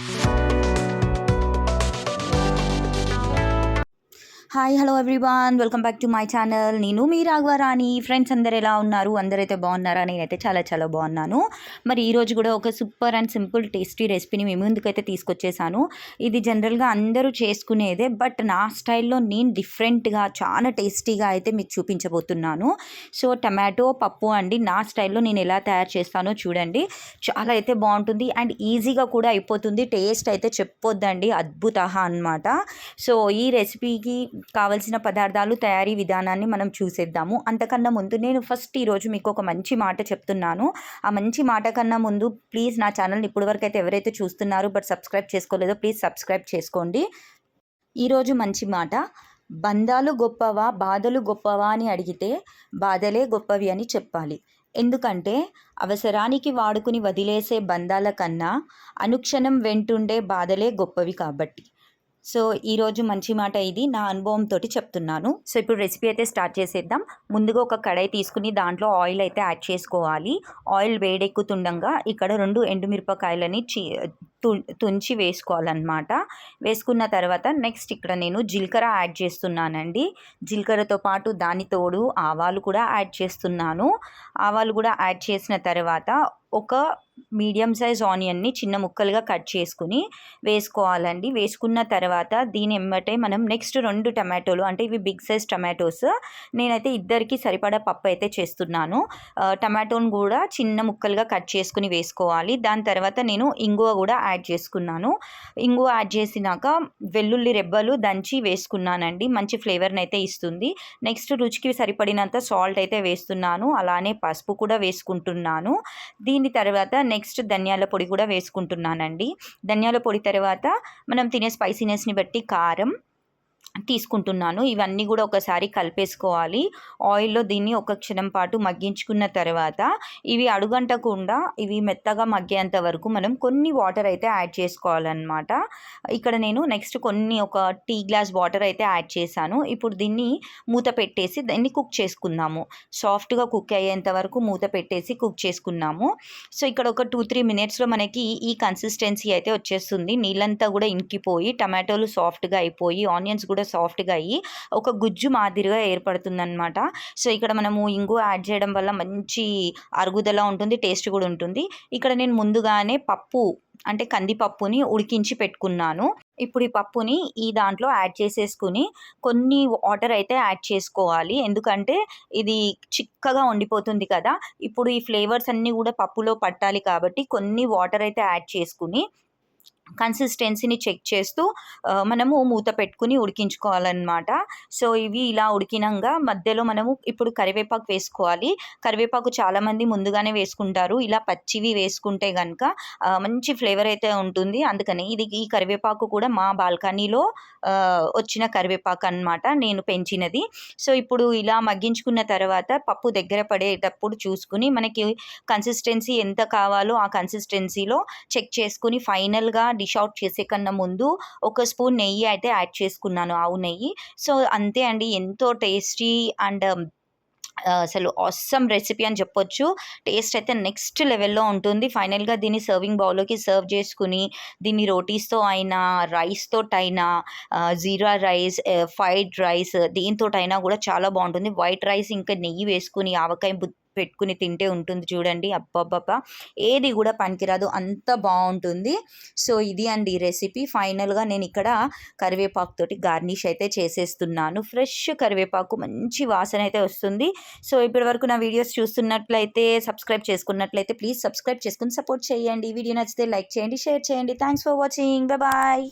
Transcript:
Thank you. Hi hello everyone welcome back to my channel నేను మీ Raghavarani. Friends అందరు ఎలా ఉన్నారు? అందరైతే బాగున్నారా? నేనైతే చాలా చాలా బాగున్నాను. మరి ఈరోజు కూడా ఒక సూపర్ అండ్ సింపుల్ టేస్టీ రెసిపీని మీ ముందుకైతే తీసుకొచ్చేసాను. ఇది జనరల్గా అందరూ చేసుకునేదే బట్ నా స్టైల్లో నేను డిఫరెంట్గా చాలా టేస్టీగా అయితే మీకు చూపించబోతున్నాను. సో టమాటో పప్పు అండి నా స్టైల్లో నేను ఎలా తయారు చేస్తానో చూడండి. చాలా అయితే బాగుంటుంది అండ్ ఈజీగా కూడా అయిపోతుంది. టేస్ట్ అయితే చెప్పొద్దండి. అద్భుత అన్నమాట. సో ఈ రెసిపీకి కావలసిన పదార్థాలు తయారీ విధానాన్ని మనం చూసేద్దాము. అంతకన్నా ముందు నేను ఫస్ట్ ఈరోజు మీకు ఒక మంచి మాట చెప్తున్నాను. ఆ మంచి మాట కన్నా ముందు ప్లీజ్ నా ఛానల్ని ఇప్పటివరకు అయితే ఎవరైతే చూస్తున్నారో బట్ సబ్స్క్రైబ్ చేసుకోలేదో ప్లీజ్ సబ్స్క్రైబ్ చేసుకోండి. ఈరోజు మంచి మాట. బంధాలు గొప్పవా బాధలు గొప్పవా అని అడిగితే బాధలే గొప్పవి అని చెప్పాలి. ఎందుకంటే అవసరానికి వాడుకుని వదిలేసే బంధాల కన్నా అనుక్షణం వెంటుండే బాధలే గొప్పవి కాబట్టి. సో ఈరోజు మంచి మాట ఇది. నా అనుభవంతో చెప్తున్నాను. సో ఇప్పుడు రెసిపీ అయితే స్టార్ట్ చేసేద్దాం. ముందుగా ఒక కడాయి తీసుకుని దాంట్లో ఆయిల్ అయితే యాడ్ చేసుకోవాలి. ఆయిల్ వేడెక్కుతుండగా ఇక్కడ రెండు ఎండుమిరపకాయలని చీ తుం- తుంచి వేసుకోవాలన్నమాట. వేసుకున్న తర్వాత నెక్స్ట్ ఇక్కడ నేను జీలకర్ర యాడ్ చేస్తున్నానండి. జీలకర్రతో పాటు దాని తోడు ఆవాలు కూడా యాడ్ చేస్తున్నాను. ఆవాలు కూడా యాడ్ చేసిన తర్వాత ఒక మీడియం సైజ్ ఆనియన్ని చిన్న ముక్కలుగా కట్ చేసుకుని వేసుకోవాలండి. వేసుకున్న తర్వాత దీని ఎమ్మటే మనం నెక్స్ట్ రెండు టమాటోలు అంటే ఇవి బిగ్ సైజ్ టమాటోస్ నేనైతే ఇద్దరికి సరిపడా పప్పు అయితే చేస్తున్నాను. టమాటోని కూడా చిన్న ముక్కలుగా కట్ చేసుకుని వేసుకోవాలి. దాని తర్వాత నేను ఇంగువ కూడా యాడ్ యాడ్ చేసుకున్నాను. ఇంగువ యాడ్ చేసినాక వెల్లుల్లి రెబ్బలు దంచి వేసుకున్నానండి. మంచి ఫ్లేవర్ని అయితే ఇస్తుంది. నెక్స్ట్ రుచికి సరిపడినంత సాల్ట్ అయితే వేస్తున్నాను. అలానే పసుపు కూడా వేసుకుంటున్నాను. దీని తర్వాత నెక్స్ట్ ధనియాల పొడి కూడా వేసుకుంటున్నానండి. ధనియాల పొడి తర్వాత మనం తినే స్పైసీనెస్ని బట్టి కారం తీసుకుంటున్నాను. ఇవన్నీ కూడా ఒకసారి కలిపేసుకోవాలి. ఆయిల్లో దీన్ని ఒక క్షణం పాటు మగ్గించుకున్న తర్వాత ఇవి అడుగంటకుండా ఇవి మెత్తగా మగ్గేంత వరకు మనం కొన్ని వాటర్ అయితే యాడ్ చేసుకోవాలన్నమాట. ఇక్కడ నేను నెక్స్ట్ కొన్ని ఒక టీ గ్లాస్ వాటర్ అయితే యాడ్ చేశాను. ఇప్పుడు దీన్ని మూత పెట్టేసి దీన్ని కుక్ చేసుకుందాము. సాఫ్ట్గా కుక్ అయ్యేంత వరకు మూత పెట్టేసి కుక్ చేసుకున్నాము. సో ఇక్కడ ఒక టూ త్రీ మినిట్స్లో మనకి ఈ కన్సిస్టెన్సీ అయితే వచ్చేస్తుంది. నీళ్ళంతా కూడా ఇంకిపోయి టమాటోలు సాఫ్ట్గా అయిపోయి ఆనియన్స్ కూడా సాఫ్ట్గా అయ్యి ఒక గుజ్జు మాదిరిగా ఏర్పడుతుందన్నమాట. సో ఇక్కడ మనము ఇంగు యాడ్ చేయడం వల్ల మంచి అరుగుదల ఉంటుంది టేస్ట్ కూడా ఉంటుంది. ఇక్కడ నేను ముందుగానే పప్పు అంటే కందిపప్పుని ఉడికించి పెట్టుకున్నాను. ఇప్పుడు ఈ పప్పుని ఈ దాంట్లో యాడ్ చేసేసుకుని కొన్ని వాటర్ అయితే యాడ్ చేసుకోవాలి. ఎందుకంటే ఇది చిక్కగా ఉండిపోతుంది కదా. ఇప్పుడు ఈ ఫ్లేవర్స్ అన్నీ కూడా పప్పులో పట్టాలి కాబట్టి కొన్ని వాటర్ అయితే యాడ్ చేసుకుని కన్సిస్టెన్సీని చెక్ చేస్తూ మనము మూత పెట్టుకుని ఉడికించుకోవాలన్నమాట. సో ఇవి ఇలా ఉడికినాక మధ్యలో మనము ఇప్పుడు కరివేపాకు వేసుకోవాలి. కరివేపాకు చాలామంది ముందుగానే వేసుకుంటారు. ఇలా పచ్చివి వేసుకుంటే కనుక మంచి ఫ్లేవర్ అయితే ఉంటుంది. అందుకని ఇది ఈ కరివేపాకు కూడా మా బాల్కనీలో వచ్చిన కరివేపాకు అన్నమాట నేను పెంచినది. సో ఇప్పుడు ఇలా మగ్గించుకున్న తర్వాత పప్పు దగ్గర పడేటప్పుడు చూసుకుని మనకి కన్సిస్టెన్సీ ఎంత కావాలో ఆ కన్సిస్టెన్సీలో చెక్ చేసుకుని ఫైనల్గా డిష్ అవుట్ చేసే కన్నా ముందు ఒక స్పూన్ నెయ్యి అయితే యాడ్ చేసుకున్నాను ఆవు నెయ్యి. సో అంతే అండి. ఎంతో టేస్టీ అండ్ um, అసలు ఆసమ్ రెసిపీ అని చెప్పొచ్చు. టేస్ట్ అయితే నెక్స్ట్ లెవెల్లో ఉంటుంది. ఫైనల్గా దీన్ని సర్వింగ్ బౌల్లోకి సర్వ్ చేసుకుని దీన్ని రోటీస్తో అయినా రైస్తో అయినా జీరా రైస్ ఫ్రైడ్ రైస్ దీంతో అయినా కూడా చాలా బాగుంటుంది. వైట్ రైస్ ఇంకా నెయ్యి వేసుకుని ఆవకాయ పెట్టుకుని తింటే ఉంటుంది చూడండి. అబ్బబ్బబ్బా! ఏది కూడా పనికిరాదు. అంత బాగుంటుంది. సో ఇది అండి రెసిపీ. ఫైనల్గా నేను ఇక్కడ కరివేపాకుతోటి గార్నిష్ అయితే చేసేస్తున్నాను. ఫ్రెష్ కరివేపాకు మంచి వాసన అయితే వస్తుంది. సో ఇప్పటి వరకు నా వీడియోస్ చూస్తున్నట్లయితే సబ్స్క్రైబ్ చేసుకున్నట్లయితే ప్లీజ్ సబ్స్క్రైబ్ చేసుకుని సపోర్ట్ చేయండి. ఈ వీడియో నచ్చితే లైక్ చేయండి షేర్ చేయండి. Thanks for watching. బాయ్!